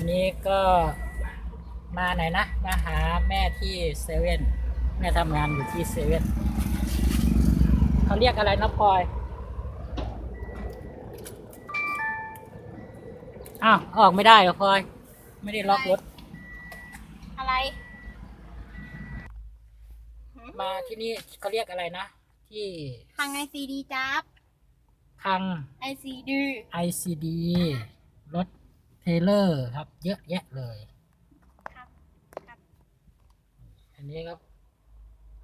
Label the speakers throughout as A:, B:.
A: วันนี้ก็มาไหนนะ มาหาแม่ที่เซเว่นแม่ทำงานอยู่ที่เซเว่นเขาเรียกอะไรนะพลอยอ้าวออกไม่ได้เหรอพลอย ไม่ได้ล็อกรถ
B: อะไร
A: มาที่นี่เขาเรียกอะไรนะ ที่
B: ทางไอซีดีจับ
A: ทาง
B: ไอซีดี
A: ICD รถ เทเลอร์ครับ เยอะแยะเลย
B: ครับครับ
A: อันนี้ก็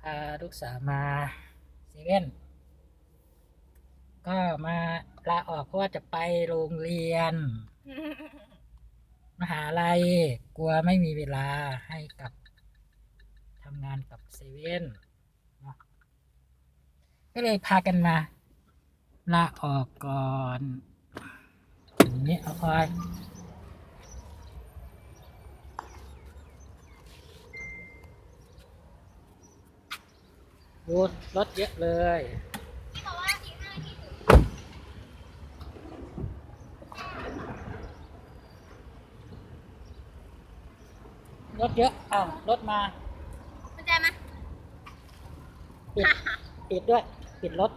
A: พาลูกสาวมาเซเว่นก็มาลาออกเพราะว่าจะไปโรงเรียน มหาลัยกลัวไม่มีเวลาให้กับทำงานกับเซเว่นเนาะก็เลยพากันมาลาออกก่อนอย่างนี้เอาคอย ดูรถเยอะเลย
B: ที่บอกว่าอีกห้านาทีถึง
A: รถเยอะอ้าวรถมา
B: มันใจไหม
A: ปิดปิดด้วย ปิดรถ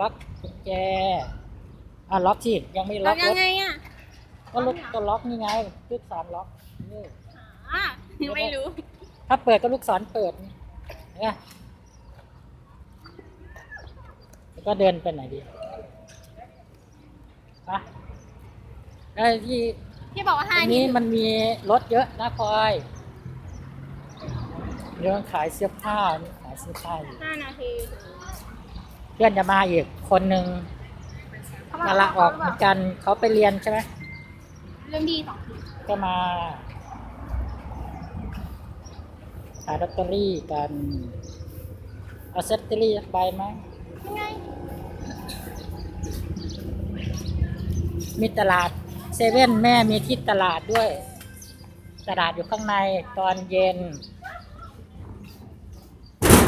A: ล็อกกุญแจ อะล็อกสิยังไม่ล็
B: เรา
A: อกร
B: ยัง
A: ถ
B: ไงอะ
A: ก็ลูกก็ล็อกนี่ไงลูกศรล็อกนี่
B: อ่าไม่รู้
A: ถ้าเปิดก็ลูกศรเปิดเนี่ยแล้ว ก็เดินไปไหนดีไปแล้วที่
B: ที่บอกว่า
A: ต
B: ห้า
A: รง
B: นาที
A: นี้
B: ถึง
A: มันมีรถเยอะนะพลอยเรื่องขายเสื้อผ้านี่ขายเสื้อผ้าอยู่
B: ห้านาทีถึง
A: เพื่อนจะมาอีกคนหนึ่งมาละออกเหมือนกันเขาไปเรียนใช่ไหม
B: เรื่องดีสองที
A: ก็มาขายลอตเตอรี่กันเอาเซตเตอรี่สักใบไหม
B: ยังไง
A: มีตลาดเซเว่นแม่มีที่ตลาดด้วย ตลาดอยู่ข้างในตอนเย็น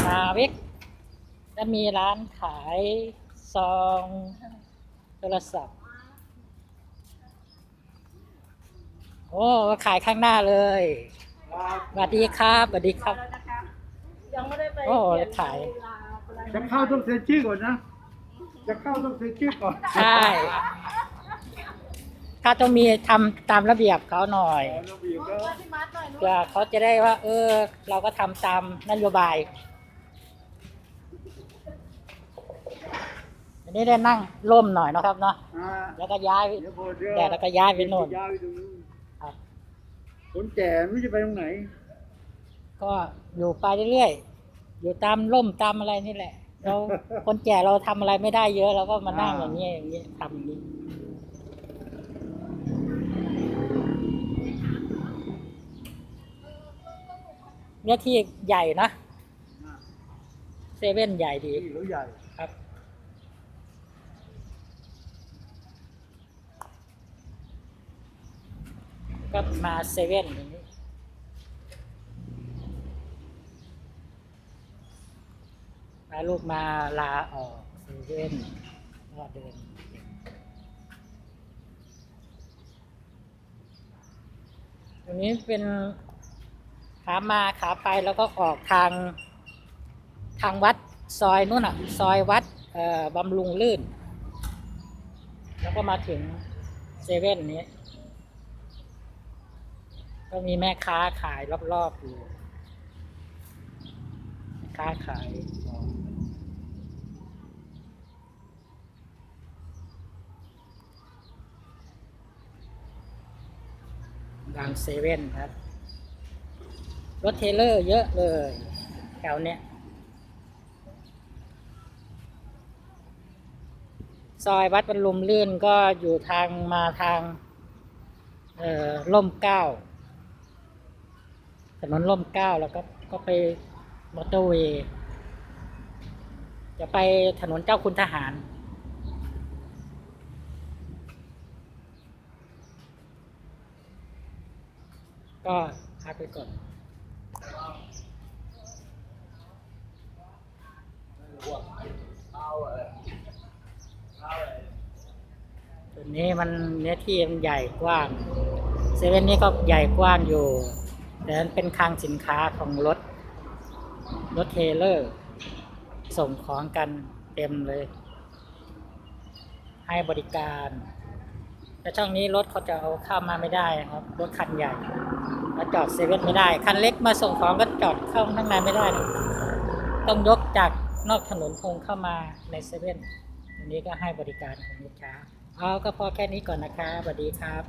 A: มาวิกจะมีร้านขายซองโทรศัพท์ โอ้ขายข้างหน้าเลยสวัสดีครับสวัสดีครับ
B: ยังไม่ได้ไป
A: โอ้ขาย
C: จะเข้าต้องเซ็นชื่อก่อนนะ จะเข้าต้องเซ็นชื่อก่อน
A: ใช่ถ้าต้องมีทำตามระเบียบเขาหน่อย
C: ขอระเบียบแล้ว
A: เพื่อเขาจะได้ว่า เออ เราก็ทำตามนโยบายอันนี้ได้นั่งร่มหน่อยเนาะครับเนาะ
C: อ่า
A: แล้วก็ย้าย
C: เดี๋ยวพอเดี๋ยว
A: แต่แล้วก็ย้ายไปโน่น
C: ย้ายไปตรงนู้น
A: ครับ
C: คนแก่ไม่รู้จะไปตรงไหน
A: ก็อยู่ไปเรื่อยๆ อยู่ตามร่มตามอะไรนี่แหละ เราคนแก่เราทำอะไรไม่ได้เยอะเราก็มานั่งอย่างนี้อย่างนี้ทำอย่างนี้เนื้อที่ใหญ่นะเซเว่นใหญ่ดี
C: ที่เขาใหญ่
A: ครับก็มาเซเว่นอย่างนี้ พาลูกมาลาออกเซเว่นก็เดินตรงนี้เป็นขามาขาไปแล้วก็ออกทางทางวัดซอยนู่นอะ ซอยวัดบำรุงลื่น แล้วก็มาถึงเซเว่นนี้ ก็มีแม่ค้าขายรอบๆอยู่ ค้าขายของ ดังเซเว่นครับ รถเทเลอร์เยอะเลยแถวเนี้ยซอยวัดบรรลุมลื่นก็อยู่ทางมาทางเอ่อล่มเก้าถนนล่มเก้าแล้วก็ก็ไปมอเตอร์เวย์จะไปถนนเจ้าคุณทหาร ก็พักไปก่อนตัวนี้มันเนื้อที่มันใหญ่กว้างเซเว่นนี่ก็ใหญ่กว้างอยู่ แต่มันเป็นคลังสินค้าของรถ รถเทเลอร์ ส่งของกันเต็มเลย ให้บริการ แต่ช่องนี้รถเขาจะเอาเข้ามาไม่ได้ครับ รถคันใหญ่มาจอดเซเว่นไม่ได้ คันเล็กมาส่งของก็จอดเข้าข้างในไม่ได้ ต้องยกจากนอกถนนพงเข้ามาในเซเว่นอันนี้ก็ให้บริการของลูกค้า เอาก็พอแค่นี้ก่อนนะคะสวัสดีครับ